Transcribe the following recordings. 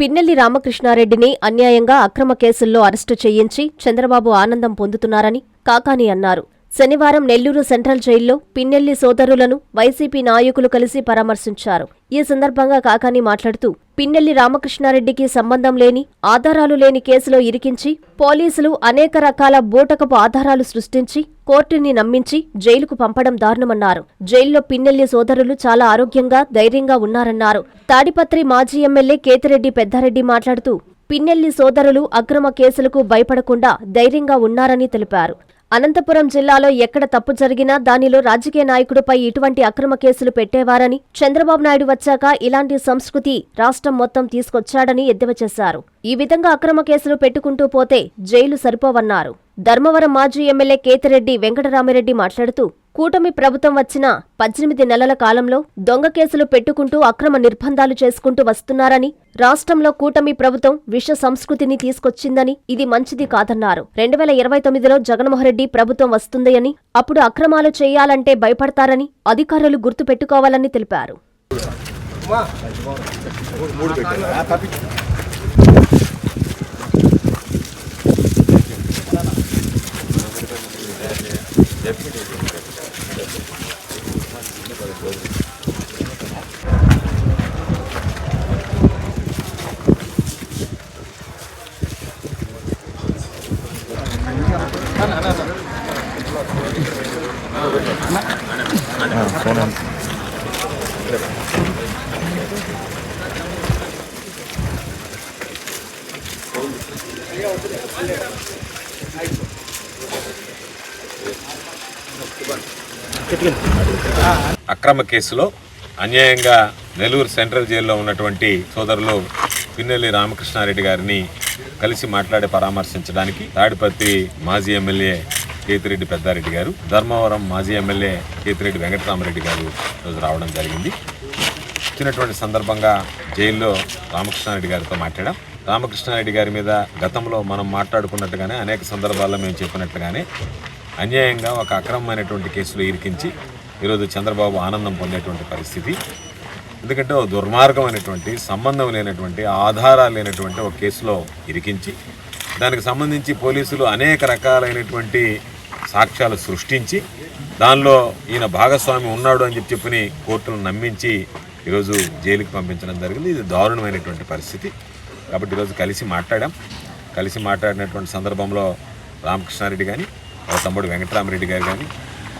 పిన్నెల్లి రామకృష్ణారెడ్డిని అన్యాయంగా అక్రమ కేసుల్లో అరెస్టు చేయించి చంద్రబాబు ఆనందం పొందుతున్నారని కాకాని అన్నారు. శనివారం నెల్లూరు సెంట్రల్ జైల్లో పిన్నెల్లి సోదరులను వైసీపీ నాయకులు కలిసి పరామర్శించారు. ఈ సందర్భంగా కాకాని మాట్లాడుతూ పిన్నెల్లి రామకృష్ణారెడ్డికి సంబంధం లేని ఆధారాలు లేని కేసులో ఇరికించి పోలీసులు అనేక రకాల బూటకపు ఆధారాలు సృష్టించి కోర్టుని నమ్మించి జైలుకు పంపడం దారుణమన్నారు. జైల్లో పిన్నెల్లి సోదరులు చాలా ఆరోగ్యంగా ధైర్యంగా ఉన్నారన్నారు. తాడిపత్రి మాజీ ఎమ్మెల్యే కేతిరెడ్డి పెద్దారెడ్డి మాట్లాడుతూ పిన్నెల్లి సోదరులు అక్రమ కేసులకు భయపడకుండా ధైర్యంగా ఉన్నారని తెలిపారు. అనంతపురం జిల్లాలో ఎక్కడ తప్పు జరిగినా దానిలో రాజకీయ నాయకుడిపై ఇటువంటి అక్రమ కేసులు పెట్టేవారని చంద్రబాబు నాయుడు వచ్చాక ఇలాంటి సంస్కృతి రాష్ట్రం మొత్తం తీసుకొచ్చాడని ఎద్దేవా చేశారు. ఈ విధంగా అక్రమ కేసులు పెట్టుకుంటూ పోతే జైలు సరిపోవన్నారు. ధర్మవరం మాజీ ఎమ్మెల్యే కేతిరెడ్డి వెంకటరామిరెడ్డి మాట్లాడుతూ కూటమి ప్రభుత్వం వచ్చిన పద్దెనిమిది నెలల కాలంలో దొంగ కేసులు పెట్టుకుంటూ అక్రమ నిర్బంధాలు చేసుకుంటూ వస్తున్నారని రాష్ట్రంలో కూటమి ప్రభుత్వం విష సంస్కృతిని తీసుకొచ్చిందని ఇది మంచిది కాదన్నారు. రెండు వేల ఇరవై తొమ్మిదిలో జగన్మోహన్రెడ్డి ప్రభుత్వం వస్తుంది అని అప్పుడు అక్రమాలు చేయాలంటే భయపడతారని అధికారులు గుర్తుపెట్టుకోవాలని తెలిపారు. పెట్టుకోవాలని తెలిపారు అక్రమ కేసులో అన్యాయంగా నెల్లూరు సెంట్రల్ జైల్లో ఉన్నటువంటి సోదరులు పిన్నెల్లి రామకృష్ణారెడ్డి గారిని కలిసి మాట్లాడి పరామర్శించడానికి తాడిపత్రి మాజీ ఎమ్మెల్యే కేతిరెడ్డి పెద్దారెడ్డి గారు ధర్మవరం మాజీ ఎమ్మెల్యే కేతిరెడ్డి వెంకటరామరెడ్డి గారు రోజు రావడం జరిగింది. వచ్చినటువంటి సందర్భంగా జైల్లో రామకృష్ణారెడ్డి గారితో మాట్లాడాం. రామకృష్ణారెడ్డి గారి మీద గతంలో మనం మాట్లాడుకున్నట్టుగానే అనేక సందర్భాల్లో మేము చెప్పినట్లుగానే అన్యాయంగా ఒక అక్రమమైనటువంటి కేసులో ఇరికించి ఈరోజు చంద్రబాబు ఆనందం పొందేటువంటి పరిస్థితి. ఎందుకంటే ఒక దుర్మార్గమైనటువంటి సంబంధం లేనటువంటి ఆధారాలు లేనటువంటి ఒక కేసులో ఇరికించి దానికి సంబంధించి పోలీసులు అనేక రకాలైనటువంటి సాక్ష్యాలు సృష్టించి దానిలో ఈయన భాగస్వామి ఉన్నాడు అని చెప్పి చెప్పని కోర్టును నమ్మించి ఈరోజు జైలుకి పంపించడం జరిగింది. ఇది దారుణమైనటువంటి పరిస్థితి. కాబట్టి ఈరోజు కలిసి మాట్లాడాం. కలిసి మాట్లాడినటువంటి సందర్భంలో రామకృష్ణారెడ్డి కానీ తమ్ముడు వెంకటరామరెడ్డి గారు కానీ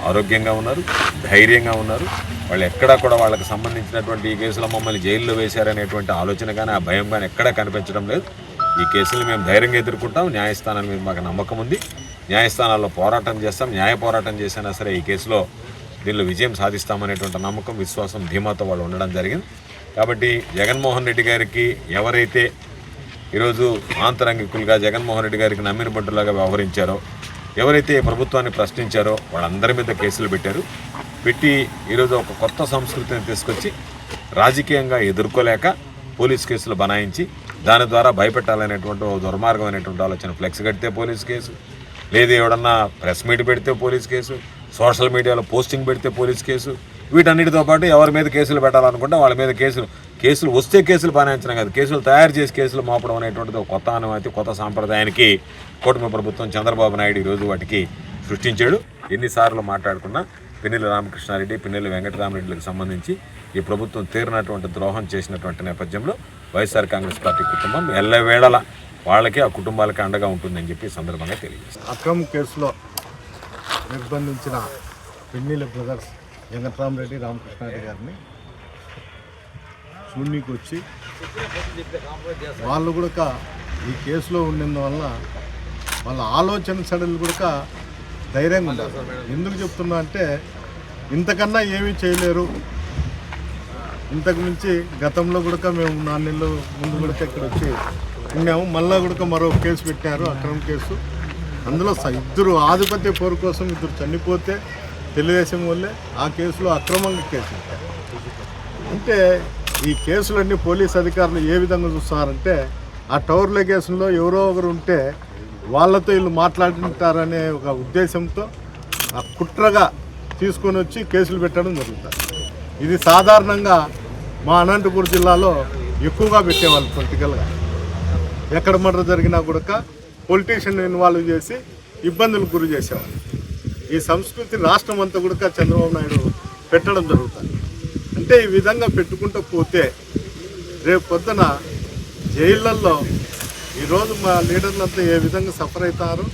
ఆరోగ్యంగా ఉన్నారు ధైర్యంగా ఉన్నారు. వాళ్ళు ఎక్కడా కూడా వాళ్ళకి సంబంధించినటువంటి ఈ కేసులో మమ్మల్ని జైల్లో వేశారనేటువంటి ఆలోచన కానీ ఆ భయం కానీ ఎక్కడా కనిపించడం లేదు. ఈ కేసులు మేము ధైర్యంగా ఎదుర్కొంటాం. న్యాయస్థానం మీద మాకు నమ్మకం ఉంది. న్యాయస్థానాల్లో పోరాటం చేస్తాం. న్యాయ పోరాటం చేసినా సరే ఈ కేసులో దీనిలో విజయం సాధిస్తామనేటువంటి నమ్మకం విశ్వాసం ధీమాతో వాళ్ళు ఉండడం జరిగింది. కాబట్టి జగన్మోహన్ రెడ్డి గారికి ఎవరైతే ఈరోజు ఆంతరంగికులుగా జగన్మోహన్ రెడ్డి గారికి నమ్మిన బంటులాగా వ్యవహరించారో ఎవరైతే ప్రభుత్వాన్ని ప్రశ్నించారో వాళ్ళందరి మీద కేసులు పెట్టారు. పెట్టి ఈరోజు ఒక కొత్త సంస్కృతిని తీసుకొచ్చి రాజకీయంగా ఎదుర్కోలేక పోలీస్ కేసులు బనాయించి దాని ద్వారా భయపెట్టాలనేటువంటి ఓ దుర్మార్గమైనటువంటి ఆలోచన. ఫ్లెక్స్ కడితే పోలీస్ కేసు లేదు ఎవడన్నా ప్రెస్ మీట్ పెడితే పోలీస్ కేసు సోషల్ మీడియాలో పోస్టింగ్ పెడితే పోలీస్ కేసు వీటన్నిటితో పాటు ఎవరి మీద కేసులు పెట్టాలనుకుంటే వాళ్ళ మీద కేసులు. కేసులు వస్తే కేసులు బనాయించడం కాదు. కేసులు తయారు చేసి కేసులు మోపడం అనేటువంటిది ఒక కొత్త అనుమతి కొత్త సాంప్రదాయానికి కూటమి ప్రభుత్వం చంద్రబాబు నాయుడు ఈరోజు వాటికి సృష్టించాడు. ఎన్నిసార్లు మాట్లాడుకున్నా పిన్నెల్లి రామకృష్ణారెడ్డి పిన్నెల్లి వెంకటరామరెడ్డిలకు సంబంధించి ఈ ప్రభుత్వం తీరినటువంటి ద్రోహం చేసినటువంటి నేపథ్యంలో వైఎస్ఆర్ కాంగ్రెస్ పార్టీ కుటుంబం ఎల్లవేళల వాళ్ళకి ఆ కుటుంబాలకి అండగా ఉంటుందని చెప్పి సందర్భంగా తెలియజేస్తారు అక్రమ కేసులో నిర్బంధించిన పిన్నెల బ్రదర్స్ వెంకటరామరెడ్డి రామకృష్ణారెడ్డి గారిని శూన్యకి వచ్చి వాళ్ళు కూడా ఈ కేసులో ఉండేందువల్ల వాళ్ళ ఆలోచన సడలు కూడా ధైర్యంగా ఉండాలి. ఎందుకు చెప్తున్నా అంటే ఇంతకన్నా ఏమీ చేయలేరు. ఇంతకు మించి గతంలో కూడా మేము నాలుగు నెలలు ముందు కూడా ఇక్కడ వచ్చి ఉన్నాము. మళ్ళా కూడా మరో కేసు పెట్టారు అక్రమ కేసు. అందులో స- ఇద్దరు ఆధిపత్య పోరు కోసం ఇద్దరు చనిపోతే తెలుగుదేశం వల్లే ఆ కేసులో అక్రమంగా కేసు పెట్టారు. అంటే ఈ కేసులన్నీ పోలీస్ అధికారులు ఏ విధంగా చూస్తారంటే ఆ టవర్ల లొకేషన్లో ఎవరో ఒకరు ఉంటే వాళ్ళతో వీళ్ళు మాట్లాడుతుంటారనే ఒక ఉద్దేశంతో ఆ కుట్రగా తీసుకొని వచ్చి కేసులు పెట్టడం జరుగుతుంది. ఇది సాధారణంగా మా అనంతపురం జిల్లాలో ఎక్కువగా పెట్టేవాళ్ళు పొలిటికల్గా. ఎక్కడ మర్డర్ జరిగినా కూడా పొలిటీషియన్ ఇన్వాల్వ్ చేసి ఇబ్బందులకు గురి చేసేవాళ్ళు. ఈ సంస్కృతి రాష్ట్రం అంతా కూడా చంద్రబాబు నాయుడు పెట్టడం జరుగుతుంది. అంటే ఈ విధంగా పెట్టుకుంటూ పోతే రేపు పొద్దున జైళ్ళల్లో ఈరోజు మా లీడర్లంతా ఏ విధంగా సఫర్ అవుతారో?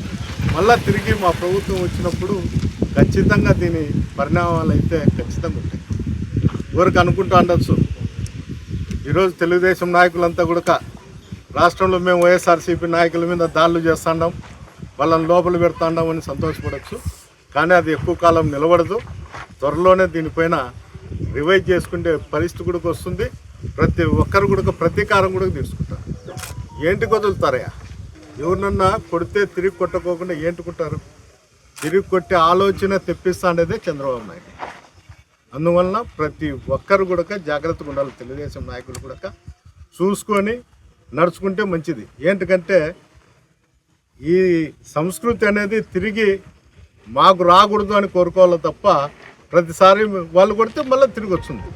మళ్ళీ తిరిగి మా ప్రభుత్వం వచ్చినప్పుడు ఖచ్చితంగా దీని పరిణామాలు అయితే ఖచ్చితంగా ఉంటాయి. ఎవరికి అనుకుంటూ ఉండొచ్చు ఈరోజు తెలుగుదేశం నాయకులంతా కూడా రాష్ట్రంలో మేము వైఎస్ఆర్సీపీ నాయకుల మీద దాడులు చేస్తాండాం వాళ్ళని లోపల పెడతాండాం అని సంతోషపడవచ్చు కానీ అది ఎక్కువ కాలం నిలబడదు. త్వరలోనే దీనిపైన రివైజ్ చేసుకునే పరిస్థితి కూడా వస్తుంది. ప్రతి ఒక్కరు కూడా ప్రతీకారం కూడా తీసుకుంటారు. ఏంటి వదులుతారయ్యా ఎవరినన్నా కొడితే తిరిగి కొట్టకోకుండా ఏంటుకుంటారు తిరిగి కొట్టే ఆలోచన తెప్పిస్తా అనేదే చంద్రబాబు నాయుడు. అందువలన ప్రతి ఒక్కరు కూడా జాగ్రత్తగా ఉండాలి. తెలుగుదేశం నాయకులు కూడా చూసుకొని నడుచుకుంటే మంచిది. ఏంటికంటే ఈ సంస్కృతి అనేది తిరిగి మాకు రాకూడదు అని కోరుకోవాలి తప్ప ప్రతిసారి వాళ్ళు కొడితే మళ్ళీ తిరిగి వచ్చింది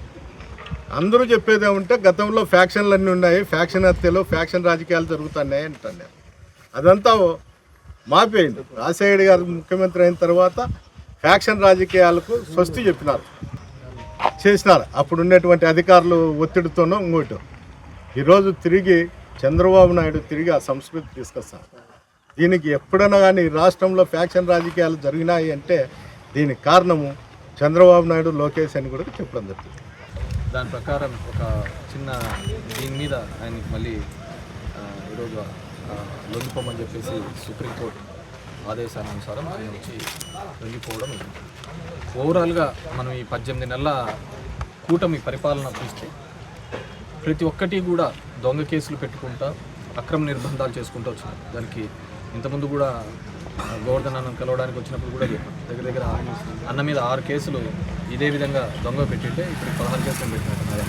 అందరూ చెప్పేది ఏమంటే గతంలో ఫ్యాక్షన్లు అన్నీ ఉన్నాయి ఫ్యాక్షన్ హత్యలు ఫ్యాక్షన్ రాజకీయాలు జరుగుతున్నాయి అంటాను అదంతా మాపేయండి. రాజశేఖర్ గారు ముఖ్యమంత్రి అయిన తర్వాత ఫ్యాక్షన్ రాజకీయాలకు స్వస్తి చెప్పినారు. చేసినారు. అప్పుడు ఉన్నటువంటి అధికారులు ఒత్తిడితోనో ఇంకోటి. ఈరోజు తిరిగి చంద్రబాబు నాయుడు తిరిగి ఆ సంస్కృతి తీసుకొస్తారు. దీనికి ఎప్పుడైనా కానీ రాష్ట్రంలో ఫ్యాక్షన్ రాజకీయాలు జరిగినాయి అంటే దీనికి కారణము చంద్రబాబు నాయుడు లోకేష్ అని కూడా చెప్పడం జరుగుతుంది దాని ప్రకారం ఒక చిన్న దీని మీద ఆయనకి మళ్ళీ ఈరోజు లొంగిపోమని చెప్పేసి సుప్రీంకోర్టు ఆదేశానుసారం ఆయన వచ్చి లొంగిపోవడం జరిగింది. ఓవరాల్గా మనం ఈ పద్దెనిమిది నెలల కూటమి పరిపాలన చూస్తే ప్రతి ఒక్కటి కూడా దొంగ కేసులు పెట్టుకుంటా అక్రమ నిర్బంధాలు చేసుకుంటూ వచ్చినారు దానికి ఇంతకుముందు కూడా గోవర్ధన్ అన్నం కలవడానికి వచ్చినప్పుడు కూడా చెప్పాను. దగ్గర దగ్గర అన్న మీద ఆరు కేసులు ఇదే విధంగా దొంగ పెట్టింటే ఇప్పుడు పదహారు కేసులు పెట్టినట్టున్నారు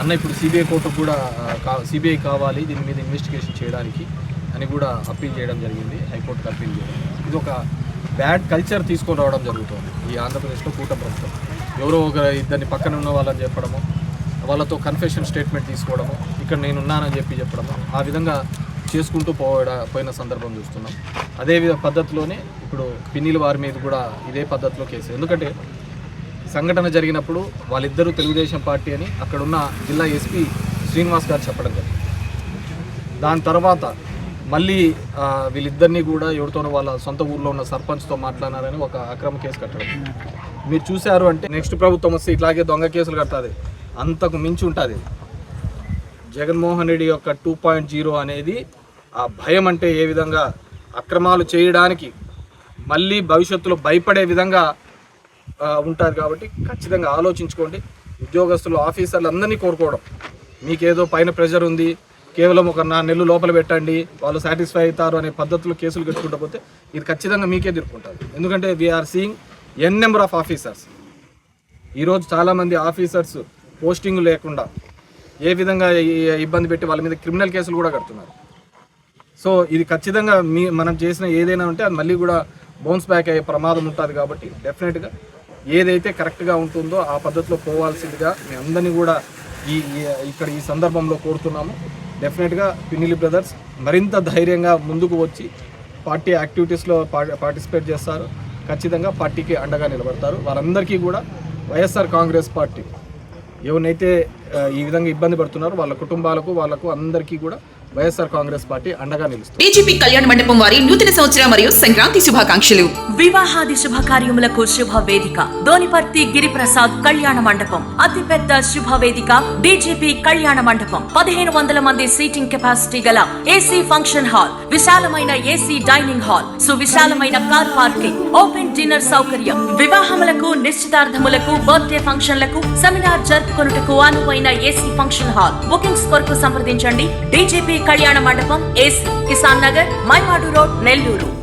అన్న ఇప్పుడు సిబిఐ కోర్టుకు కూడా సిబిఐ కావాలి దీని మీద ఇన్వెస్టిగేషన్ చేయడానికి అని కూడా అప్పీల్ చేయడం జరిగింది హైకోర్టుకు అప్పీల్ చేయడం. ఇది ఒక బ్యాడ్ కల్చర్ తీసుకొని రావడం జరుగుతుంది ఈ ఆంధ్రప్రదేశ్లో కూటమి ప్రభుత్వం. ఎవరో ఒక ఇద్దరిని పక్కన ఉన్న వాళ్ళని చెప్పడము వాళ్ళతో కన్ఫెషన్ స్టేట్మెంట్ తీసుకోవడము ఇక్కడ నేను ఉన్నానని చెప్పి చెప్పడము ఆ విధంగా చేసుకుంటూ పోవడ పోయిన సందర్భం చూస్తున్నాం. అదే పద్ధతిలోనే ఇప్పుడు పిన్నిల వారి మీద కూడా ఇదే పద్ధతిలో కేసు. ఎందుకంటే సంఘటన జరిగినప్పుడు వాళ్ళిద్దరూ తెలుగుదేశం పార్టీ అని అక్కడున్న జిల్లా ఎస్పీ శ్రీనివాస్ గారు చెప్పడం జరిగింది. దాని తర్వాత మళ్ళీ వీళ్ళిద్దరినీ కూడా ఎవరితోనో వాళ్ళ సొంత ఊర్లో ఉన్న సర్పంచ్తో మాట్లాడారని ఒక అక్రమ కేసు కట్టడం. మీరు చూశారు అంటే నెక్స్ట్ ప్రభుత్వం వస్తే ఇట్లాగే దొంగ కేసులు కట్టాలి అంతకు మించి ఉంటుంది. జగన్మోహన్ రెడ్డి యొక్క టూ పాయింట్ జీరో అనేది ఆ భయం అంటే ఏ విధంగా? అక్రమాలు చేయడానికి మళ్ళీ భవిష్యత్తులో భయపడే విధంగా ఉంటారు కాబట్టి ఖచ్చితంగా ఆలోచించుకోండి. ఉద్యోగస్తులు ఆఫీసర్లు అందరినీ కోరుకోవడం. మీకేదో పైన ప్రెషర్ ఉంది కేవలం ఒక నా నెలలు లోపల పెట్టండి వాళ్ళు సాటిస్ఫై అవుతారు అనే పద్ధతిలో కేసులు కట్టుకుంటూ పోతే ఇది ఖచ్చితంగా మీకే తిరుక్కుంటుంది ఎందుకంటే we are seeing n number of officers ఈరోజు చాలామంది ఆఫీసర్స్ పోస్టింగ్ లేకుండా ఏ విధంగా ఇబ్బంది పెట్టి వాళ్ళ మీద క్రిమినల్ కేసులు కూడా కడుతున్నారు. సో ఇది ఖచ్చితంగా మీ మనం చేసిన ఏదైనా ఉంటే అది మళ్ళీ కూడా బౌన్స్ బ్యాక్ అయ్యే ప్రమాదం ఉంటుంది కాబట్టి డెఫినెట్గా ఏదైతే కరెక్ట్గా ఉంటుందో ఆ పద్ధతిలో పోవాల్సిందిగా మీ అందరినీ కూడా ఈ ఇక్కడ ఈ సందర్భంలో కోరుతున్నాము. డెఫినెట్గా పిన్నిలి బ్రదర్స్ మరింత ధైర్యంగా ముందుకు వచ్చి పార్టీ యాక్టివిటీస్లో పార్టిసిపేట్ చేస్తారు. ఖచ్చితంగా పార్టీకి అండగా నిలబడతారు. వారందరికీ కూడా వైఎస్ఆర్ కాంగ్రెస్ పార్టీ ఎవరినైతే ఈ విధంగా ఇబ్బంది పడుతున్నారో. వాళ్ళ కుటుంబాలకు వాళ్ళకు అందరికీ కూడా వైఎస్ఆర్ కాంగ్రెస్ పార్టీ అండగా నిలుస్తుంది. బీజేపీ కళ్యాణ మండపం వారి నూతన సంవత్సర మరియు సంక్రాంతి శుభాకాంక్షలు. వివాహాది శుభకార్యములకు శుభ వేదిక. దోనిపర్తి గిరిప్రసాద్ కళ్యాణ మండపం. అతి పెద్ద శుభ వేదిక బీజేపీ కళ్యాణ మండపం. పదిహేను వందల మంది సీటింగ్ కెపాసిటీ గల ఏసీ ఫంక్షన్ హాల్ విశాలమైన ఏసీ డైనింగ్ హాల్ సువిశాలమైన కార్ పార్కింగ్ ఓపెన్ డిన్నర్ సౌకర్యం. వివాహములకు నిశ్చితార్థములకు బర్త్డే ఫంక్షన్లకు సెమినార్ జరుపుకొనుటకు అనువైన ఏసీ ఫంక్షన్ హాల్. బుకింగ్స్ కొరకు సంప్రదించండి. డీజీపీ కళ్యాణ మండపం ఏసీ కిసాన్ నగర్ మైమాడు రోడ్ నెల్లూరు.